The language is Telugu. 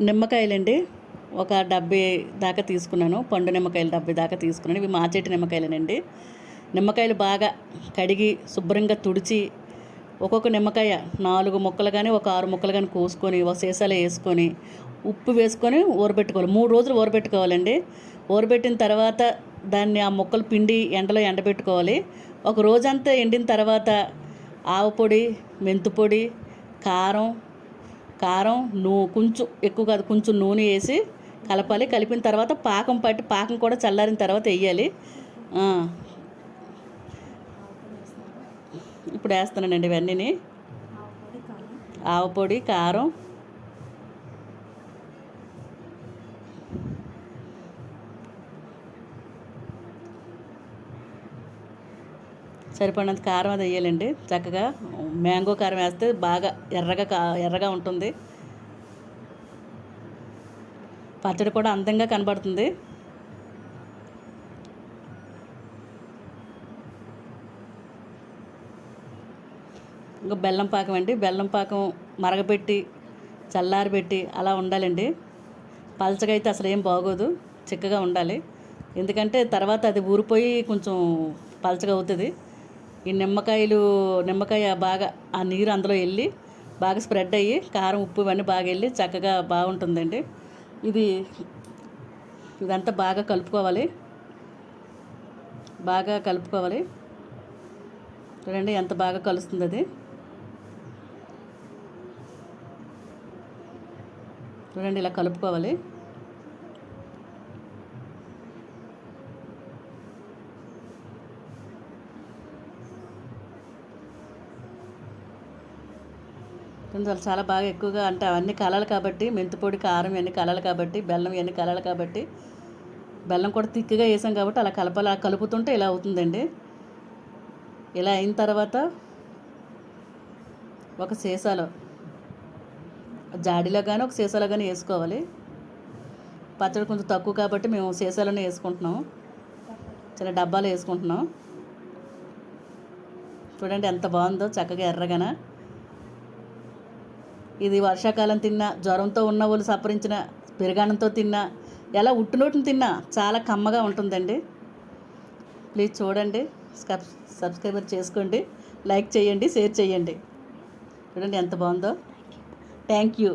నిమ్మకాయలండి. ఒక డబ్బే దాకా తీసుకున్నాను. పండు నిమ్మకాయలు డబ్బే దాకా తీసుకున్నాను. ఇవి మార్చెట్టు నిమ్మకాయలేనండి. నిమ్మకాయలు బాగా కడిగి శుభ్రంగా తుడిచి ఒక్కొక్క నిమ్మకాయ నాలుగు ముక్కలు కానీ ఒక ఆరు ముక్కలు కానీ కోసుకొని ఒక సీసాలో వేసుకొని ఉప్పు వేసుకొని ఊరబెట్టుకోవాలి. మూడు రోజులు ఊరబెట్టుకోవాలండి. ఊరబెట్టిన తర్వాత దాన్ని ఆ ముక్కలు పిండి ఎండలో ఎండబెట్టుకోవాలి. ఒక రోజంతా ఎండిన తర్వాత ఆవు పొడి మెంతు పొడి కారం కారం నూ కొంచెం ఎక్కువ కాదు కొంచెం నూనె వేసి కలపాలి. కలిపిన తర్వాత పాకం పట్టి పాకం కూడా చల్లారిన తర్వాత వేయాలి. ఇప్పుడు వేస్తున్నానండి ఇవన్నీ ఆవు పొడి కారం సరిపడినంత కారం అది వేయాలండి. చక్కగా మ్యాంగో కారం వేస్తే బాగా ఎర్రగా కా ఎర్రగా ఉంటుంది. పచ్చడి కూడా అందంగా కనబడుతుంది. ఇంకా బెల్లం పాకం అండి. బెల్లం పాకం మరగపెట్టి చల్లారబెట్టి అలా ఉండాలండి. పలచగా అయితే అసలు ఏం బాగోదు. చిక్కగా ఉండాలి. ఎందుకంటే తర్వాత అది ఊరిపోయి కొంచెం పలచగా అవుతుంది. ఈ నిమ్మకాయలు నిమ్మకాయ బాగా ఆ నీరు అందులో వెళ్ళి బాగా స్ప్రెడ్ అయ్యి కారం ఉప్పు ఇవన్నీ బాగా వెళ్ళి చక్కగా బాగుంటుందండి. ఇది ఇదంతా బాగా కలుపుకోవాలి. బాగా కలుపుకోవాలి. చూడండి ఎంత బాగా కలుస్తుంది అది చూడండి ఇలా కలుపుకోవాలి. కొంచెం చాలా బాగా ఎక్కువగా అంటే అవన్నీ కలలు కాబట్టి మెంతిపొడి కారం ఇవన్నీ కలలు కాబట్టి బెల్లం ఇవన్నీ కలలు కాబట్టి బెల్లం కూడా తిక్కుగా వేసాం కాబట్టి అలా కలపాలి అలా కలుపుతుంటే ఇలా అవుతుందండి. ఇలా అయిన తర్వాత ఒక సీసాలో జాడీలో కానీ ఒక సీసాలో కానీ వేసుకోవాలి. పచ్చడి కొంచెం తక్కువ కాబట్టి మేము సీసాలోనే వేసుకుంటున్నాం. చిన్న డబ్బాలో వేసుకుంటున్నాం. చూడండి ఎంత బాగుందో చక్కగా ఎర్రగాన. ఇది వర్షాకాలం తిన్నా జ్వరంతో ఉన్న వాళ్ళు సపరించిన పెరుగానంతో తిన్నా ఎలా ఉట్టునోటిని తిన్నా చాలా కమ్మగా ఉంటుందండి. ప్లీజ్ చూడండి సబ్స్క్రైబర్ చేసుకోండి లైక్ చేయండి షేర్ చేయండి. చూడండి ఎంత బాగుందో. Thank you.